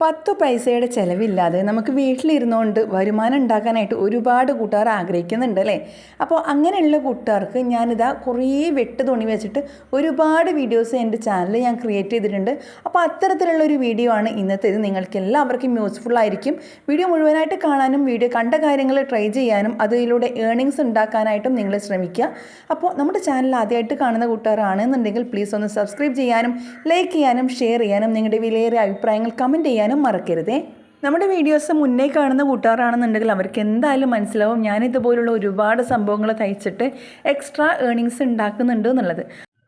പത്ത് പൈസയുടെ ചിലവില്ലാതെ നമുക്ക് വീട്ടിലിരുന്നുകൊണ്ട് വരുമാനം ഉണ്ടാക്കാനായിട്ട് ഒരുപാട് കൂട്ടുകാർ ആഗ്രഹിക്കുന്നുണ്ട് അല്ലേ? അപ്പോൾ അങ്ങനെയുള്ള കൂട്ടുകാർക്ക് ഞാനിതാ കുറേ വെട്ട് തുണി വെച്ചിട്ട് ഒരുപാട് വീഡിയോസ് എന്റെ ചാനലിൽ ഞാൻ ക്രിയേറ്റ് ചെയ്തിട്ടുണ്ട്. അപ്പോൾ അത്തരത്തിലുള്ള ഒരു വീഡിയോ ആണ് ഇന്നത്തേത് നിങ്ങൾക്ക് എല്ലാവർക്കും യൂസ്ഫുൾ ആയിരിക്കും. വീഡിയോ മുഴുവനായിട്ട് കാണാനും വീഡിയോ കണ്ട കാര്യങ്ങൾ ട്രൈ ചെയ്യാനും അതിലൂടെ ഏണിങ്സ് ഉണ്ടാക്കാനായിട്ടും നിങ്ങൾ ശ്രമിക്കുക. അപ്പോൾ നമ്മുടെ ചാനൽ ആദ്യമായിട്ട് കാണുന്ന കൂട്ടുകാരാണെന്നുണ്ടെങ്കിൽ പ്ലീസ് ഒന്ന് സബ്സ്ക്രൈബ് ചെയ്യാനും ലൈക്ക് ചെയ്യാനും ഷെയർ ചെയ്യാനും നിങ്ങളുടെ വിലയേറിയ അഭിപ്രായങ്ങൾ കമന്റ് ചെയ്യാനും മറക്കരുതേ. നമ്മുടെ വീഡിയോസ് മുന്നേ കാണുന്ന കൂട്ടുകാരാണെന്നുണ്ടെങ്കിൽ അവർക്ക് എന്തായാലും മനസ്സിലാവും ഞാൻ ഇതുപോലുള്ള ഒരുപാട് സംഭവങ്ങൾ തയ്ച്ചിട്ട് എക്സ്ട്രാ ഏണിങ്സ് ഉണ്ടാക്കുന്നുണ്ട് എന്നുള്ളത്.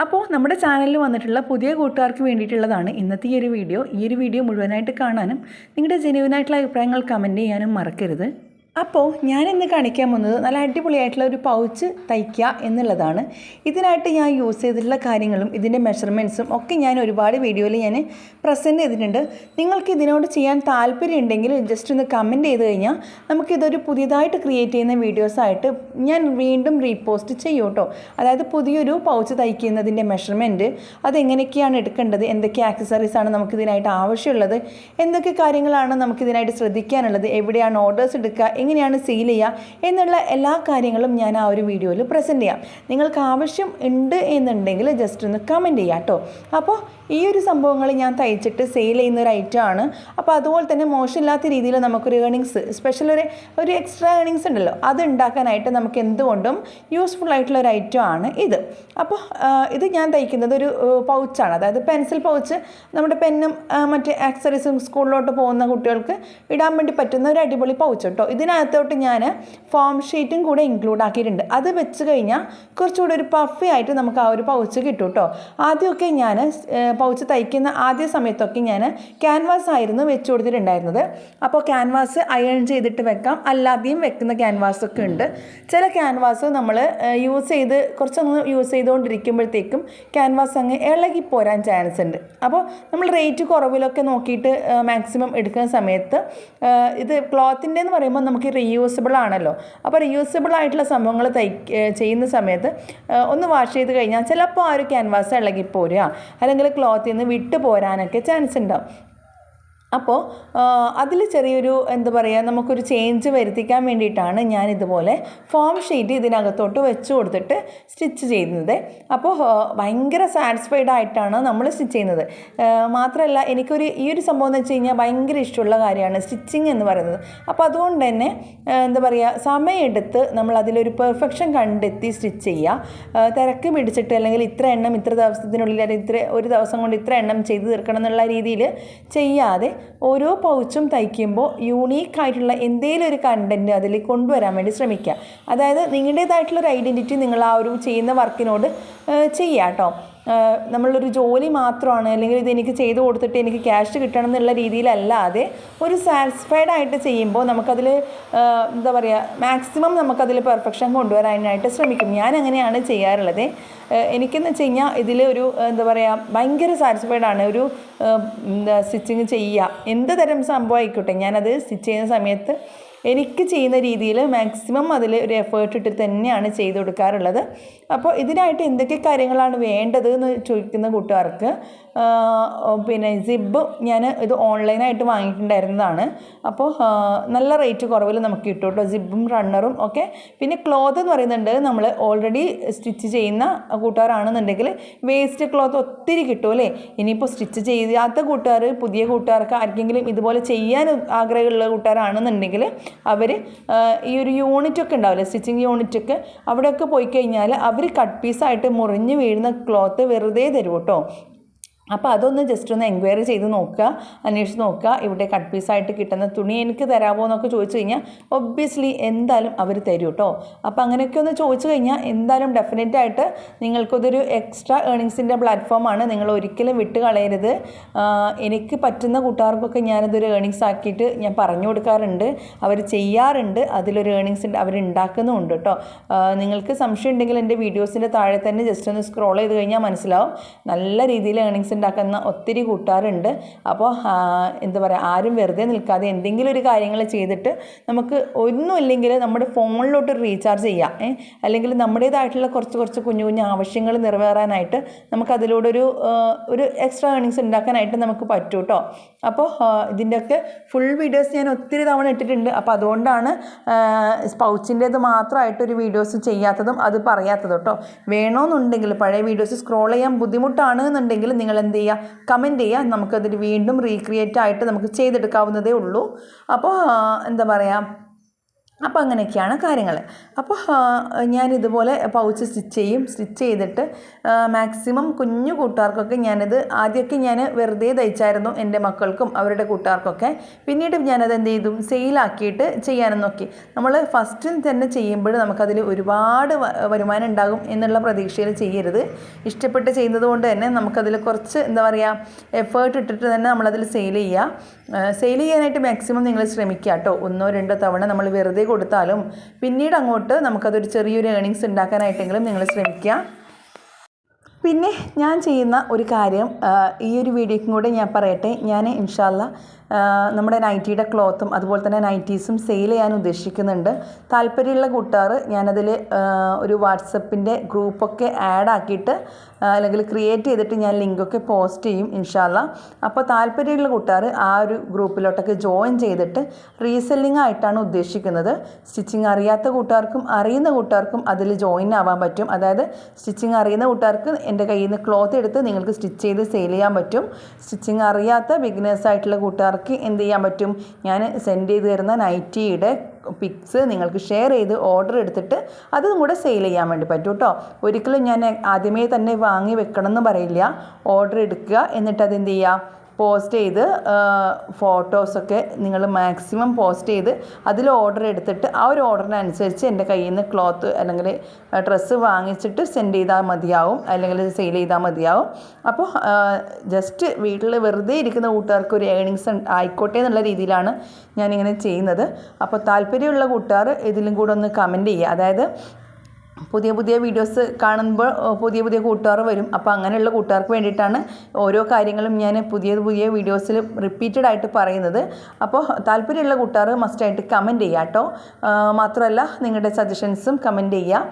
അപ്പോൾ നമ്മുടെ ചാനലിൽ വന്നിട്ടുള്ള പുതിയ കൂട്ടുകാർക്ക് വേണ്ടിയിട്ടുള്ളതാണ് ഇന്നത്തെ ഈ ഒരു വീഡിയോ ഈ ഒരു വീഡിയോ മുഴുവനായിട്ട് കാണാനും നിങ്ങളുടെ ജെന്യൂനായിട്ടുള്ള അഭിപ്രായങ്ങൾ കമന്റ് ചെയ്യാനും മറക്കരുത്. അപ്പോൾ ഞാൻ ഇന്ന് കാണിക്കാൻ പോകുന്നത് നല്ല അടിപൊളിയായിട്ടുള്ള ഒരു പൗച്ച് തയ്ക്കുക എന്നുള്ളതാണ്. ഇതിനായിട്ട് ഞാൻ യൂസ് ചെയ്തിട്ടുള്ള കാര്യങ്ങളും ഇതിന്റെ മെഷർമെന്റ്സും ഒക്കെ ഞാൻ ഒരുപാട് വീഡിയോയിൽ ഞാൻ പ്രസന്റ് ചെയ്തിട്ടുണ്ട്. നിങ്ങൾക്ക് ഇതിനോട് ചെയ്യാൻ താല്പര്യം ഉണ്ടെങ്കിൽ ജസ്റ്റ് ഒന്ന് കമന്റ് ചെയ്ത് കഴിഞ്ഞാൽ നമുക്കിതൊരു പുതിയതായിട്ട് ക്രിയേറ്റ് ചെയ്യുന്ന വീഡിയോസായിട്ട് ഞാൻ വീണ്ടും റീപോസ്റ്റ് ചെയ്യും കേട്ടോ. അതായത് പുതിയൊരു പൗച്ച് തയ്ക്കുന്നതിന്റെ മെഷർമെന്റ് അതെങ്ങനെയൊക്കെയാണ് എടുക്കേണ്ടത് എന്തൊക്കെ ആക്സസറീസാണ് നമുക്കിതിനായിട്ട് ആവശ്യമുള്ളത് എന്തൊക്കെ കാര്യങ്ങളാണ് നമുക്കിതിനായിട്ട് ശ്രദ്ധിക്കാനുള്ളത് എവിടെയാണ് ഓർഡേഴ്സ് എടുക്കുക എങ്ങനെയാണ് സെയിൽ ചെയ്യുക എന്നുള്ള എല്ലാ കാര്യങ്ങളും ഞാൻ ആ ഒരു വീഡിയോയിൽ പ്രസന്റ് ചെയ്യാം. നിങ്ങൾക്ക് ആവശ്യം ഉണ്ട് എന്നുണ്ടെങ്കിൽ ജസ്റ്റ് ഒന്ന് കമന്റ് ചെയ്യാം കേട്ടോ അപ്പോൾ ഈ ഒരു സംഭവങ്ങൾ ഞാൻ തയ്ച്ചിട്ട് സെയിൽ ചെയ്യുന്ന ഒരു ഐറ്റം ആണ്. അപ്പോൾ അതുപോലെ തന്നെ മോശമില്ലാത്ത രീതിയിൽ നമുക്കൊരു ഏണിങ്സ് സ്പെഷ്യൽ ഒരു ഒരു എക്സ്ട്രാ ഏണിങ്സ് ഉണ്ടല്ലോ അത് ഉണ്ടാക്കാനായിട്ട് നമുക്ക് എന്തുകൊണ്ടും യൂസ്ഫുൾ ആയിട്ടുള്ള ഒരു ഐറ്റം ആണ് ഇത്. അപ്പോൾ ഇത് ഞാൻ തയ്ക്കുന്നത് ഒരു പൗച്ചാണ് അതായത് പെൻസിൽ പൗച്ച് നമ്മുടെ പെന്നും മറ്റ് ആക്സറീസും സ്കൂളിലോട്ട് പോകുന്ന കുട്ടികൾക്ക് ഇടാൻ വേണ്ടി പറ്റുന്ന ഒരു അടിപൊളി പൗച്ച് കേട്ടോ ഇതിനകത്തോട്ട് ഞാൻ ഫോം ഷീറ്റും കൂടെ ഇൻക്ലൂഡ് ആക്കിയിട്ടുണ്ട്. അത് വെച്ച് കഴിഞ്ഞാൽ കുറച്ചുകൂടി ഒരു പഫി ആയിട്ട് നമുക്ക് ആ ഒരു പൗച്ച് കിട്ടും കേട്ടോ ആദ്യമൊക്കെ ഞാൻ പൗച്ച് തയ്ക്കുന്ന ആദ്യ സമയത്തൊക്കെ ഞാൻ ക്യാൻവാസ് ആയിരുന്നു വെച്ച് കൊടുത്തിട്ടുണ്ടായിരുന്നത്. അപ്പോൾ ക്യാൻവാസ് അയൺ ചെയ്തിട്ട് വെക്കാം. അല്ലാതെയും വെക്കുന്ന ക്യാൻവാസ് ഒക്കെ ഉണ്ട്. ചില ക്യാൻവാസ് നമ്മൾ യൂസ് ചെയ്ത് കുറച്ചൊന്ന് യൂസ് ചെയ്തുകൊണ്ടിരിക്കുമ്പോഴത്തേക്കും ക്യാൻവാസ് അങ്ങ് ഇളകി പോരാൻ ചാൻസ് ഉണ്ട്. അപ്പോൾ നമ്മൾ റേറ്റ് കുറവിലൊക്കെ നോക്കിയിട്ട് മാക്സിമം എടുക്കുന്ന സമയത്ത് ഇത് ക്ലോത്തിന്റെ എന്ന് പറയുമ്പോൾ നമുക്ക് റീയൂസബിൾ ആണല്ലോ. അപ്പോൾ റീയൂസബിൾ ആയിട്ടുള്ള സംഭവങ്ങൾ തൈ ചെയ്യുന്ന സമയത്ത് ഒന്ന് വാഷ് ചെയ്ത് കഴിഞ്ഞാൽ ചിലപ്പോൾ ആ ഒരു ക്യാൻവാസ് ഇളകി പോരുക. അല്ലെങ്കിൽ ക്ലോത്തിൽ നിന്ന് വിട്ടു പോരാനൊക്കെ ചാൻസ് ഉണ്ടാവും. അപ്പോൾ അതിൽ ചെറിയൊരു എന്താ പറയുക നമുക്കൊരു ചേഞ്ച് വരുത്തിക്കാൻ വേണ്ടിയിട്ടാണ് ഞാൻ ഇതുപോലെ ഫോം ഷീറ്റ് ഇതിനകത്തോട്ട് വെച്ച് കൊടുത്തിട്ട് സ്റ്റിച്ച് ചെയ്യുന്നത്. അപ്പോൾ ഭയങ്കര സാറ്റിസ്ഫൈഡ് ആയിട്ടാണ് നമ്മൾ സ്റ്റിച്ച് ചെയ്യുന്നത്. മാത്രമല്ല എനിക്കൊരു ഈ ഒരു സംഭവം എന്ന് വെച്ച് കഴിഞ്ഞാൽ ഭയങ്കര ഇഷ്ടമുള്ള കാര്യമാണ് സ്റ്റിച്ചിങ് എന്ന് പറയുന്നത്. അപ്പോൾ അതുകൊണ്ട് തന്നെ എന്താ പറയുക സമയമെടുത്ത് നമ്മൾ അതിലൊരു പെർഫെക്ഷൻ കണ്ടെത്തി സ്റ്റിച്ച് ചെയ്യുക. തിരക്ക് പിടിച്ചിട്ട് അല്ലെങ്കിൽ ഇത്ര എണ്ണം ഇത്ര ദിവസത്തിനുള്ളിൽ അല്ലെങ്കിൽ ഇത്ര ഒരു ദിവസം കൊണ്ട് ഇത്ര എണ്ണം ചെയ്ത് തീർക്കണം എന്നുള്ള രീതിയിൽ ചെയ്യാതെ ഓരോ പൗച്ചും തയ്ക്കുമ്പോൾ യൂണീക്ക് ആയിട്ടുള്ള എന്തെങ്കിലും ഒരു കണ്ടന്റ് അതിൽ കൊണ്ടുവരാൻ വേണ്ടി ശ്രമിക്കുക. അതായത് നിങ്ങളുടേതായിട്ടുള്ളൊരു ഐഡന്റിറ്റി നിങ്ങൾ ആ ഒരു ചെയ്യുന്ന വർക്കിനോട് ചെയ്യുക കേട്ടോ നമ്മളൊരു ജോലി മാത്രമാണ് അല്ലെങ്കിൽ ഇത് എനിക്ക് ചെയ്തു കൊടുത്തിട്ട് എനിക്ക് ക്യാഷ് കിട്ടണം എന്നുള്ള രീതിയിലല്ലാതെ ഒരു സാറ്റിസ്ഫൈഡ് ആയിട്ട് ചെയ്യുമ്പോൾ നമുക്കതിൽ എന്താ പറയുക മാക്സിമം നമുക്കതിൽ പെർഫെക്ഷൻ കൊണ്ടുവരാനായിട്ട് ശ്രമിക്കും. ഞാൻ അങ്ങനെയാണ് ചെയ്യാറുള്ളത് എനിക്കെന്ന് വെച്ച് കഴിഞ്ഞാൽ ഇതിൽ ഒരു എന്താ പറയുക ഭയങ്കര സാറ്റിസ്ഫൈഡ് ആണ്. ഒരു സ്റ്റിച്ചിങ് ചെയ്യുക. എന്ത് തരം സംഭവം ആയിക്കോട്ടെ ഞാനത് സ്റ്റിച്ച് ചെയ്യുന്ന സമയത്ത് എനിക്ക് ചെയ്യുന്ന രീതിയിൽ മാക്സിമം അതിൽ ഒരു എഫേർട്ട് ഇട്ട് തന്നെയാണ് ചെയ്തു കൊടുക്കാറുള്ളത്. അപ്പോൾ ഇതിനായിട്ട് എന്തൊക്കെ കാര്യങ്ങളാണ് വേണ്ടത് എന്ന് ചോദിക്കുന്ന കൂട്ടുകാർക്ക് പിന്നെ സിബ് ഞാൻ ഇത് ഓൺലൈനായിട്ട് വാങ്ങിയിട്ടുണ്ടായിരുന്നതാണ്. അപ്പോൾ നല്ല റേറ്റ് കുറവിൽ നമുക്ക് കിട്ടും കേട്ടോ. സിബും റണ്ണറും ഒക്കെ. പിന്നെ ക്ലോത്ത് എന്ന് പറയുന്നുണ്ട്. നമ്മൾ ഓൾറെഡി സ്റ്റിച്ച് ചെയ്യുന്ന കൂട്ടുകാരാണെന്നുണ്ടെങ്കിൽ വേസ്റ്റ് ക്ലോത്ത് ഒത്തിരി കിട്ടും അല്ലേ? ഇനിയിപ്പോൾ സ്റ്റിച്ച് ചെയ്യാത്ത കൂട്ടുകാർ പുതിയ കൂട്ടുകാർക്ക് ആർക്കെങ്കിലും ഇതുപോലെ ചെയ്യാൻ ആഗ്രഹമുള്ള കൂട്ടുകാരാണെന്നുണ്ടെങ്കിൽ അവർ ഈ ഒരു യൂണിറ്റ് ഒക്കെ ഉണ്ടാവില്ലേ? സ്റ്റിച്ചിങ് യൂണിറ്റ് ഒക്കെ അവിടെയൊക്കെ പോയി കഴിഞ്ഞാൽ അവർ കട്ട് പീസായിട്ട് മുറിഞ്ഞ് വീഴുന്ന ക്ലോത്ത് വെറുതെ തരും കേട്ടോ? അപ്പോൾ അതൊന്ന് ജസ്റ്റ് ഒന്ന് എൻക്വയറി ചെയ്ത് നോക്കുക അന്വേഷിച്ച് നോക്കുക ഇവിടെ കട്ട് പീസായിട്ട് കിട്ടുന്ന തുണി എനിക്ക് തരാമോ എന്നൊക്കെ ചോദിച്ചു കഴിഞ്ഞാൽ ഒബ്വിയസ്ലി എന്തായാലും അവർ തരും കേട്ടോ അപ്പോൾ അങ്ങനെയൊക്കെ ഒന്ന് ചോദിച്ചു കഴിഞ്ഞാൽ എന്തായാലും ഡെഫിനറ്റ് ആയിട്ട് നിങ്ങൾക്കതൊരു എക്സ്ട്രാ ഏണിങ്സിന്റെ പ്ലാറ്റ്ഫോമാണ് നിങ്ങൾ ഒരിക്കലും വിട്ട് കളയരുത്. എനിക്ക് പറ്റുന്ന കൂട്ടുകാർക്കൊക്കെ ഞാനതൊരു ഏണിങ്സ് ആക്കിയിട്ട് ഞാൻ പറഞ്ഞു കൊടുക്കാറുണ്ട്. അവർ ചെയ്യാറുണ്ട്. അതിലൊരു ഏണിങ്സ് അവർ ഉണ്ടാക്കുന്നുമുണ്ട് കേട്ടോ നിങ്ങൾക്ക് സംശയം ഉണ്ടെങ്കിൽ എന്റെ വീഡിയോസിന്റെ താഴെ തന്നെ ജസ്റ്റ് ഒന്ന് സ്ക്രോൾ ചെയ്ത് കഴിഞ്ഞാൽ മനസ്സിലാവും. നല്ല രീതിയിൽ ഏണിങ്സ് ഉണ്ടാക്കുന്ന ഒത്തിരി കൂട്ടുകാരുണ്ട്. അപ്പോൾ എന്താ പറയുക ആരും വെറുതെ നിൽക്കാതെ എന്തെങ്കിലും ഒരു കാര്യങ്ങൾ ചെയ്തിട്ട് നമുക്ക് ഒന്നുമില്ലെങ്കിൽ നമ്മുടെ ഫോണിലോട്ട് റീചാർജ് ചെയ്യാം? അല്ലെങ്കിൽ നമ്മുടേതായിട്ടുള്ള കുറച്ച് കുറച്ച് കുഞ്ഞു കുഞ്ഞു ആവശ്യങ്ങൾ നിറവേറാനായിട്ട് നമുക്ക് അതിലൂടെ ഒരു ഒരു എക്സ്ട്രാ ഏണിങ്സ് ഉണ്ടാക്കാനായിട്ട് നമുക്ക് പറ്റും കേട്ടോ അപ്പോൾ ഇതിന്റെയൊക്കെ ഫുൾ വീഡിയോസ് ഞാൻ ഒത്തിരി തവണ ഇട്ടിട്ടുണ്ട്. അപ്പോൾ അതുകൊണ്ടാണ് സ്പൗച്ചിന്റേത് മാത്രമായിട്ടൊരു വീഡിയോസ് ചെയ്യാത്തതും അത് പറയാത്തതും കേട്ടോ വേണമെന്നുണ്ടെങ്കിൽ പഴയ വീഡിയോസ് സ്ക്രോൾ ചെയ്യാൻ ബുദ്ധിമുട്ടാണ് എന്നുണ്ടെങ്കിൽ നിങ്ങൾ എന്ത് ചെയ്യുക കമന്റ് ചെയ്യുക നമുക്കതിൽ വീണ്ടും റീക്രിയേറ്റ് ആയിട്ട് നമുക്ക് ചെയ്തെടുക്കാവുന്നതേ ഉള്ളൂ. അപ്പോൾ എന്താ പറയുക അപ്പോൾ അങ്ങനെയൊക്കെയാണ് കാര്യങ്ങൾ. അപ്പോൾ ഞാൻ ഇതുപോലെ പൗച്ച് സ്റ്റിച്ച് ചെയ്യും. സ്റ്റിച്ച് ചെയ്തിട്ട് മാക്സിമം കുഞ്ഞു കൂട്ടുകാർക്കൊക്കെ ഞാനിത് ആദ്യമൊക്കെ ഞാൻ വെറുതെ തയ്ച്ചായിരുന്നു എന്റെ മക്കൾക്കും അവരുടെ കൂട്ടുകാർക്കൊക്കെ. പിന്നീട് ഞാനത് എന്ത് ചെയ്തു? സെയിലാക്കിയിട്ട് ചെയ്യാനും നോക്കി. നമ്മൾ ഫസ്റ്റിൽ തന്നെ ചെയ്യുമ്പോൾ നമുക്കതിൽ ഒരുപാട് വരുമാനം ഉണ്ടാകും എന്നുള്ള പ്രതീക്ഷയിൽ ചെയ്യരുത്. ഇഷ്ടപ്പെട്ട് ചെയ്യുന്നത് കൊണ്ട് തന്നെ നമുക്കതിൽ കുറച്ച് എന്താ പറയുക എഫേർട്ട് ഇട്ടിട്ട് തന്നെ നമ്മളതിൽ സെയിൽ ചെയ്യുക സെയിൽ ചെയ്യാനായിട്ട് മാക്സിമം നിങ്ങൾ ശ്രമിക്കുക കേട്ടോ. ഒന്നോ രണ്ടോ തവണ നമ്മൾ വെറുതെ കൊടുത്താലും പിന്നീട് അങ്ങോട്ട് നമുക്കതൊരു ചെറിയൊരു ഏണിങ്സ് ഉണ്ടാക്കാനായിട്ടെങ്കിലും നിങ്ങൾ ശ്രമിക്കുക. പിന്നെ ഞാൻ ചെയ്യുന്ന ഒരു കാര്യം ഈ ഒരു വീഡിയോക്കും കൂടെ ഞാൻ പറയട്ടെ. ഞാൻ ഇൻഷാല്ല നമ്മുടെ നൈറ്റിയുടെ ക്ലോത്തും അതുപോലെ തന്നെ നൈറ്റീസും സെയിൽ ചെയ്യാൻ ഉദ്ദേശിക്കുന്നുണ്ട്. താല്പര്യമുള്ള കൂട്ടുകാർ ഞാനതിൽ ഒരു വാട്സപ്പിന്റെ ഗ്രൂപ്പൊക്കെ ആഡ് ആക്കിയിട്ട് അല്ലെങ്കിൽ ക്രിയേറ്റ് ചെയ്തിട്ട് ഞാൻ ലിങ്കൊക്കെ പോസ്റ്റ് ചെയ്യും ഇൻഷാല്ല അപ്പോൾ താല്പര്യമുള്ള കൂട്ടുകാർ ആ ഒരു ഗ്രൂപ്പിലോട്ടൊക്കെ ജോയിൻ ചെയ്തിട്ട് റീസെല്ലിംഗ് ആയിട്ടാണ് ഉദ്ദേശിക്കുന്നത്. സ്റ്റിച്ചിങ് അറിയാത്ത കൂട്ടുകാർക്കും അറിയുന്ന കൂട്ടുകാർക്കും അതിൽ ജോയിൻ ആവാൻ പറ്റും. അതായത് സ്റ്റിച്ചിങ് അറിയുന്ന കൂട്ടുകാർക്ക് എന്റെ കയ്യിൽ നിന്ന് ക്ലോത്ത് എടുത്ത് നിങ്ങൾക്ക് സ്റ്റിച്ച് ചെയ്ത് സെയിൽ ചെയ്യാൻ പറ്റും. സ്റ്റിച്ചിങ് അറിയാത്ത ബിഗിനേഴ്സ് ആയിട്ടുള്ള കൂട്ടുകാർക്ക് എന്ത് ചെയ്യാൻ പറ്റും? ഞാൻ സെൻഡ് ചെയ്ത് തരുന്ന നൈറ്റിയുടെ പിക്സ് നിങ്ങൾക്ക് ഷെയർ ചെയ്ത് ഓർഡർ എടുത്തിട്ട് അതും കൂടെ സെയിൽ ചെയ്യാൻ വേണ്ടി പറ്റും കേട്ടോ ഒരിക്കലും ഞാൻ ആദ്യമേ തന്നെ വാങ്ങി വെക്കണം എന്ന് പറയില്ല. ഓർഡർ എടുക്കുക. എന്നിട്ട് അത് എന്ത് ചെയ്യുക? പോസ്റ്റ് ചെയ്ത് ഫോട്ടോസൊക്കെ നിങ്ങൾ മാക്സിമം പോസ്റ്റ് ചെയ്ത് അതിൽ ഓർഡർ എടുത്തിട്ട് ആ ഒരു ഓർഡറിനനുസരിച്ച് എന്റെ കയ്യിൽ നിന്ന് ക്ലോത്ത് അല്ലെങ്കിൽ ഡ്രസ്സ് വാങ്ങിച്ചിട്ട് സെൻഡ് ചെയ്താൽ മതിയാവും. അല്ലെങ്കിൽ സെയിൽ ചെയ്താൽ മതിയാവും. അപ്പോൾ ജസ്റ്റ് വീട്ടിൽ വെറുതെ ഇരിക്കുന്ന കൂട്ടുകാർക്ക് ഒരു ഏണിങ്സ് ആയിക്കോട്ടെ എന്നുള്ള രീതിയിലാണ് ഞാനിങ്ങനെ ചെയ്യുന്നത്. അപ്പോൾ താല്പര്യമുള്ള കൂട്ടുകാർ ഇതിലും കൂടെ ഒന്ന് കമന്റ് ചെയ്യുക. അതായത് പുതിയ പുതിയ വീഡിയോസ് കാണുമ്പോൾ പുതിയ പുതിയ കൂട്ടുകാർ വരും. അപ്പോൾ അങ്ങനെയുള്ള കൂട്ടുകാർക്ക് വേണ്ടിയിട്ടാണ് ഓരോ കാര്യങ്ങളും ഞാൻ പുതിയ പുതിയ വീഡിയോസിൽ റിപ്പീറ്റഡ് ആയിട്ട് പറയുന്നത്. അപ്പോൾ താല്പര്യമുള്ള കൂട്ടുകാർ മസ്റ്റായിട്ട് കമന്റ് ചെയ്യുക കേട്ടോ. മാത്രമല്ല നിങ്ങളുടെ സജഷൻസും കമന്റ് ചെയ്യുക.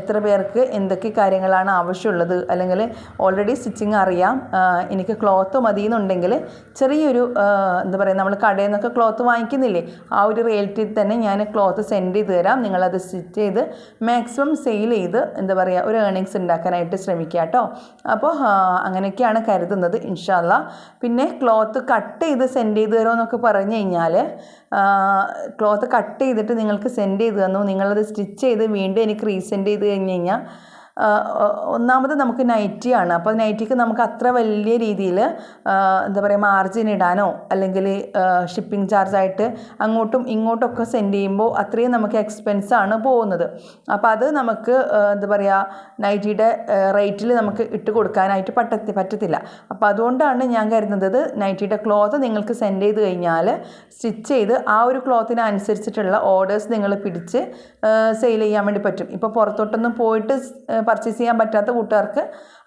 എത്ര പേർക്ക് എന്തൊക്കെ കാര്യങ്ങളാണ് ആവശ്യമുള്ളത്? അല്ലെങ്കിൽ ഓൾറെഡി സ്റ്റിച്ചിങ് അറിയാം. എനിക്ക് ക്ലോത്ത് മതി എന്നുണ്ടെങ്കിൽ ചെറിയൊരു എന്താ പറയുക നമ്മൾ കടയിൽ നിന്നൊക്കെ ക്ലോത്ത് വാങ്ങിക്കുന്നില്ലേ? ആ ഒരു റേറ്റിൽ തന്നെ ഞാൻ ക്ലോത്ത് സെൻഡ് ചെയ്ത് തരാം. നിങ്ങളത് സ്റ്റിച്ച് ചെയ്ത് മാക്സിമം സെയിൽ ചെയ്ത് എന്താ പറയുക ഒരു ഏണിങ്സ് ഉണ്ടാക്കാനായിട്ട് ശ്രമിക്കുക കേട്ടോ അപ്പോൾ അങ്ങനെയൊക്കെയാണ് കരുതുന്നത് ഇൻഷാല്ല പിന്നെ ക്ലോത്ത് കട്ട് ചെയ്ത് സെൻഡ് ചെയ്ത് തരുമോ എന്നൊക്കെ പറഞ്ഞു കഴിഞ്ഞാൽ ക്ലോത്ത് കട്ട് ചെയ്തിട്ട് നിങ്ങൾക്ക് സെൻഡ് ചെയ്ത് തന്നു നിങ്ങളത് സ്റ്റിച്ച് ചെയ്ത് വീണ്ടും എനിക്ക് റീസെൻഡ് ചെയ്ത് കഴിഞ്ഞ് കഴിഞ്ഞാൽ ഒന്നാമത് നമുക്ക് നൈറ്റിയാണ് അപ്പോൾ നൈറ്റിക്ക് നമുക്ക് അത്ര വലിയ രീതിയിൽ എന്താ പറയുക മാർജിൻ ഇടാനോ അല്ലെങ്കിൽ ഷിപ്പിംഗ് ചാർജായിട്ട് അങ്ങോട്ടും ഇങ്ങോട്ടൊക്കെ സെൻഡ് ചെയ്യുമ്പോൾ അത്രയും നമുക്ക് എക്സ്പെൻസ് ആണ് പോകുന്നത്. അപ്പോൾ അത് നമുക്ക് എന്താ പറയുക നൈറ്റിയുടെ റേറ്റിൽ നമുക്ക് ഇട്ട് കൊടുക്കാനായിട്ട് പറ്റത്തി പറ്റത്തില്ല. അപ്പോൾ അതുകൊണ്ടാണ് ഞാൻ കരുതുന്നത് നൈറ്റിയുടെ ക്ലോത്ത് നിങ്ങൾക്ക് സെൻഡ് ചെയ്ത് കഴിഞ്ഞാൽ സ്റ്റിച്ച് ചെയ്ത് ആ ഒരു ക്ലോത്തിന് അനുസരിച്ചിട്ടുള്ള ഓർഡേഴ്സ് നിങ്ങൾ പിടിച്ച് സെയിൽ ചെയ്യാൻ വേണ്ടി പറ്റും. ഇപ്പോൾ പുറത്തോട്ടൊന്നും പോയിട്ട് പർച്ചേസ് ചെയ്യാൻ പറ്റാത്ത കൂട്ടുകാർക്ക്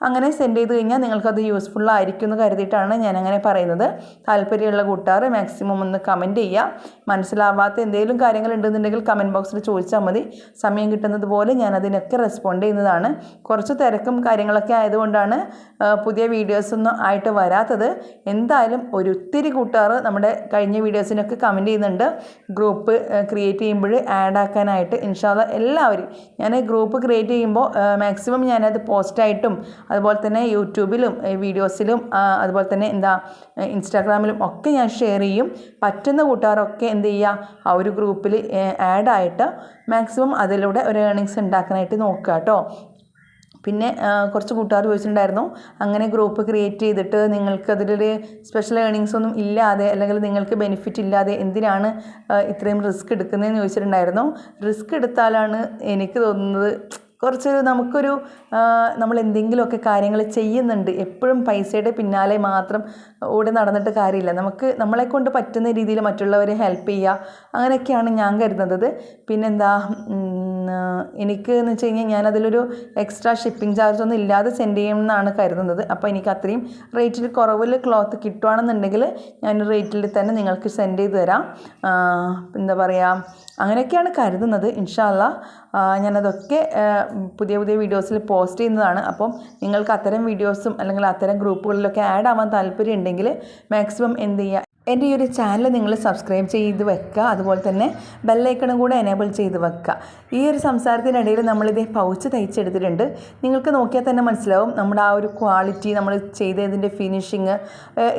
അങ്ങനെ സെൻഡ് ചെയ്ത് കഴിഞ്ഞാൽ നിങ്ങൾക്കത് യൂസ്ഫുൾ ആയിരിക്കും എന്ന് കരുതിയിട്ടാണ് ഞാൻ അങ്ങനെ പറയുന്നത്. താല്പര്യമുള്ള കൂട്ടുകാർ മാക്സിമം ഒന്ന് കമന്റ് ചെയ്യുക. മനസ്സിലാവാത്ത എന്തെങ്കിലും കാര്യങ്ങൾ ഉണ്ടെന്നുണ്ടെങ്കിൽ കമന്റ് ബോക്സിൽ ചോദിച്ചാൽ മതി. സമയം കിട്ടുന്നത് പോലെ ഞാൻ അതിനൊക്കെ റെസ്പോണ്ട് ചെയ്യുന്നതാണ്. കുറച്ച് തിരക്കും കാര്യങ്ങളൊക്കെ ആയതുകൊണ്ടാണ് പുതിയ വീഡിയോസൊന്നും ആയിട്ട് വരാത്തത്. എന്തായാലും ഒരുത്തിരി കൂട്ടുകാർ നമ്മുടെ കഴിഞ്ഞ വീഡിയോസിനൊക്കെ കമന്റ് ചെയ്യുന്നുണ്ട്. ഗ്രൂപ്പ് ക്രിയേറ്റ് ചെയ്യുമ്പോൾ ആഡ് ആക്കാനായിട്ട്. ഇൻഷാല്ല എല്ലാവരും ഞാൻ ഗ്രൂപ്പ് ക്രിയേറ്റ് ചെയ്യുമ്പോൾ മാക്സിമം ഞാനത് പോസ്റ്റായിട്ടും അതുപോലെ തന്നെ യൂട്യൂബിലും വീഡിയോസിലും അതുപോലെ തന്നെ എന്താ ഇൻസ്റ്റാഗ്രാമിലും ഒക്കെ ഞാൻ ഷെയർ ചെയ്യും. പറ്റുന്ന കൂട്ടുകാരൊക്കെ എന്ത് ചെയ്യുക ആ ഒരു ഗ്രൂപ്പിൽ ആഡായിട്ട് മാക്സിമം അതിലൂടെ ഒരു ഏണിങ്സ് ഉണ്ടാക്കാനായിട്ട് നോക്കുക കേട്ടോ. പിന്നെ കുറച്ച് കൂട്ടുകാർ ചോദിച്ചിട്ടുണ്ടായിരുന്നു അങ്ങനെ ഗ്രൂപ്പ് ക്രിയേറ്റ് ചെയ്തിട്ട് നിങ്ങൾക്ക് അതിലൊരു സ്പെഷ്യൽ ഏണിങ്സ് ഒന്നും ഇല്ലാതെ അല്ലെങ്കിൽ നിങ്ങൾക്ക് ബെനിഫിറ്റ് ഇല്ലാതെ എന്തിനാണ് ഇത്രയും റിസ്ക് എടുക്കുന്നതെന്ന് ചോദിച്ചിട്ടുണ്ടായിരുന്നു. റിസ്ക് എടുത്താലാണ് എനിക്ക് തോന്നുന്നത് കുറച്ചൊരു നമുക്കൊരു നമ്മൾ എന്തെങ്കിലുമൊക്കെ കാര്യങ്ങൾ ചെയ്യുന്നുണ്ട്. എപ്പോഴും പൈസയുടെ പിന്നാലെ മാത്രം ഓടി നടന്നിട്ട് കാര്യമില്ല. നമുക്ക് നമ്മളെ കൊണ്ട് പറ്റുന്ന രീതിയിൽ മറ്റുള്ളവരെ ഹെൽപ്പ് ചെയ്യുക അങ്ങനെയൊക്കെയാണ് ഞാൻ കരുതുന്നത്. പിന്നെന്താ എനിക്ക് എന്ന് വെച്ച് കഴിഞ്ഞാൽ ഞാനതിലൊരു എക്സ്ട്രാ ഷിപ്പിംഗ് ചാർജ് ഒന്നും ഇല്ലാതെ സെൻഡ് ചെയ്യുമെന്നാണ് കരുതുന്നത്. അപ്പോൾ എനിക്ക് അത്രയും റേറ്റിൽ കുറവിൽ ക്ലോത്ത് കിട്ടുകയാണെന്നുണ്ടെങ്കിൽ ഞാൻ റേറ്റിൽ തന്നെ നിങ്ങൾക്ക് സെൻഡ് ചെയ്ത് തരാം. എന്താ പറയുക അങ്ങനെയൊക്കെയാണ് കരുതുന്നത്. ഇൻഷാല്ല ഞാനതൊക്കെ പുതിയ പുതിയ വീഡിയോസിൽ പോസ്റ്റ് ചെയ്യുന്നതാണ്. അപ്പം നിങ്ങൾക്ക് അത്തരം വീഡിയോസും അല്ലെങ്കിൽ അത്തരം ഗ്രൂപ്പുകളിലൊക്കെ ആഡ് ആവാൻ താല്പര്യം ഉണ്ടെങ്കിൽ മാക്സിമം എന്ത് ചെയ്യുക എന്റെ ഈ ഒരു ചാനൽ നിങ്ങൾ സബ്സ്ക്രൈബ് ചെയ്ത് വെക്കുക. അതുപോലെ തന്നെ ബെല്ലൈക്കണും കൂടെ എനേബിൾ ചെയ്ത് വെക്കുക. ഈ ഒരു സംസാരത്തിനിടയിൽ നമ്മളിത് പൗച്ച് തയ്ച്ചെടുത്തിട്ടുണ്ട്. നിങ്ങൾക്ക് നോക്കിയാൽ തന്നെ മനസ്സിലാവും നമ്മുടെ ആ ഒരു ക്വാളിറ്റി നമ്മൾ ചെയ്തതിന്റെ ഫിനിഷിങ്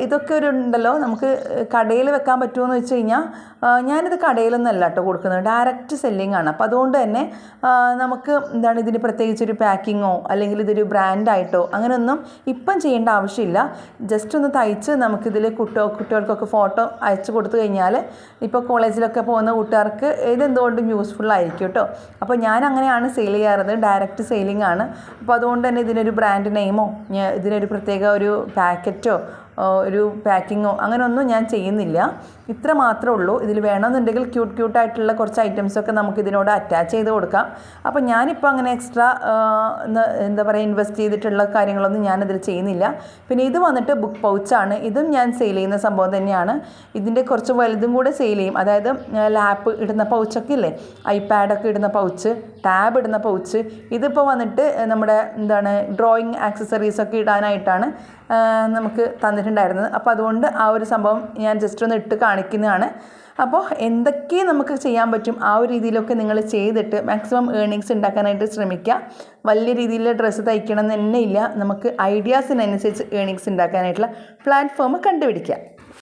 ഇതൊക്കെ ഒരു ഉണ്ടല്ലോ. നമുക്ക് കടയിൽ വെക്കാൻ പറ്റുമോ എന്ന് വെച്ച് കഴിഞ്ഞാൽ ഞാനിത് കടയിൽ നിന്നല്ല കേട്ടോ കൊടുക്കുന്നത്. ഡയറക്റ്റ് സെല്ലിംഗ് ആണ്. അപ്പോൾ അതുകൊണ്ട് തന്നെ നമുക്ക് എന്താണ് ഇതിന് പ്രത്യേകിച്ച് ഒരു പാക്കിങ്ങോ അല്ലെങ്കിൽ ഇതൊരു ബ്രാൻഡായിട്ടോ അങ്ങനെയൊന്നും ഇപ്പം ചെയ്യേണ്ട ആവശ്യമില്ല. ജസ്റ്റ് ഒന്ന് തയ്ച്ച് നമുക്കിതിൽ കുട്ടോ കുട്ടികൾക്കൊക്കെ ഫോട്ടോ അയച്ചു കൊടുത്തു കഴിഞ്ഞാൽ ഇപ്പോൾ കോളേജിലൊക്കെ പോകുന്ന കൂട്ടുകാർക്ക് ഇതെന്തുകൊണ്ടും യൂസ്ഫുൾ ആയിരിക്കും കേട്ടോ അപ്പോൾ ഞാൻ അങ്ങനെയാണ് സെയിൽ ചെയ്യാറുള്ളത് ഡയറക്റ്റ് സെയിലിംഗ് ആണ്. അപ്പോൾ അതുകൊണ്ട് തന്നെ ഇതിനൊരു ബ്രാൻഡ് നെയിമോ ഇതിനൊരു പ്രത്യേക ഒരു പാക്കറ്റോ ഒരു പാക്കിങ്ങോ അങ്ങനെയൊന്നും ഞാൻ ചെയ്യുന്നില്ല. ഇത്ര മാത്രമേ ഉള്ളൂ. ഇതിൽ വേണമെന്നുണ്ടെങ്കിൽ ക്യൂട്ട് ക്യൂട്ടായിട്ടുള്ള കുറച്ച് ഐറ്റംസൊക്കെ നമുക്ക് ഇതിനോട് അറ്റാച്ച് ചെയ്ത് കൊടുക്കാം. അപ്പോൾ ഞാനിപ്പോൾ അങ്ങനെ എക്സ്ട്രാ എന്താ പറയുക ഇൻവെസ്റ്റ് ചെയ്തിട്ടുള്ള കാര്യങ്ങളൊന്നും ഞാനതിൽ ചെയ്യുന്നില്ല. പിന്നെ ഇത് വന്നിട്ട് ബുക്ക് പൗച്ചാണ് ഇതും ഞാൻ സെയിൽ ചെയ്യുന്ന സംഭവം തന്നെയാണ്. ഇതിന്റെ കുറച്ച് വലുതും കൂടെ സെയിൽ ചെയ്യും. അതായത് ലാപ്പ് ഇടുന്ന പൗച്ചൊക്കെ ഇല്ലേ? ഐപാഡൊക്കെ ഇടുന്ന പൗച്ച് ടാബ് ഇടുന്ന പൗച്ച് ഇതിപ്പോൾ വന്നിട്ട് നമ്മുടെ എന്താണ് ഡ്രോയിങ് ആക്സസറീസൊക്കെ ഇടാനായിട്ടാണ് നമുക്ക് തന്നിട്ടുണ്ടായിരുന്നത്. അപ്പോൾ അതുകൊണ്ട് ആ ഒരു സംഭവം ഞാൻ ജസ്റ്റ് ഒന്ന് ഇട്ട് കാണിക്കുന്നതാണ്. അപ്പോൾ എന്തൊക്കെ നമുക്ക് ചെയ്യാൻ പറ്റും ആ ഒരു രീതിയിലൊക്കെ നിങ്ങൾ ചെയ്തിട്ട് മാക്സിമം ഏണിങ്സ് ഉണ്ടാക്കാനായിട്ട് ശ്രമിക്കുക. വലിയ രീതിയിൽ ഡ്രസ്സ് തയ്ക്കണം എന്ന് തന്നെ ഇല്ല. നമുക്ക് ഐഡിയാസിനനുസരിച്ച് ഏണിങ്സ് ഉണ്ടാക്കാനായിട്ടുള്ള പ്ലാറ്റ്ഫോം കണ്ടുപിടിക്കുക.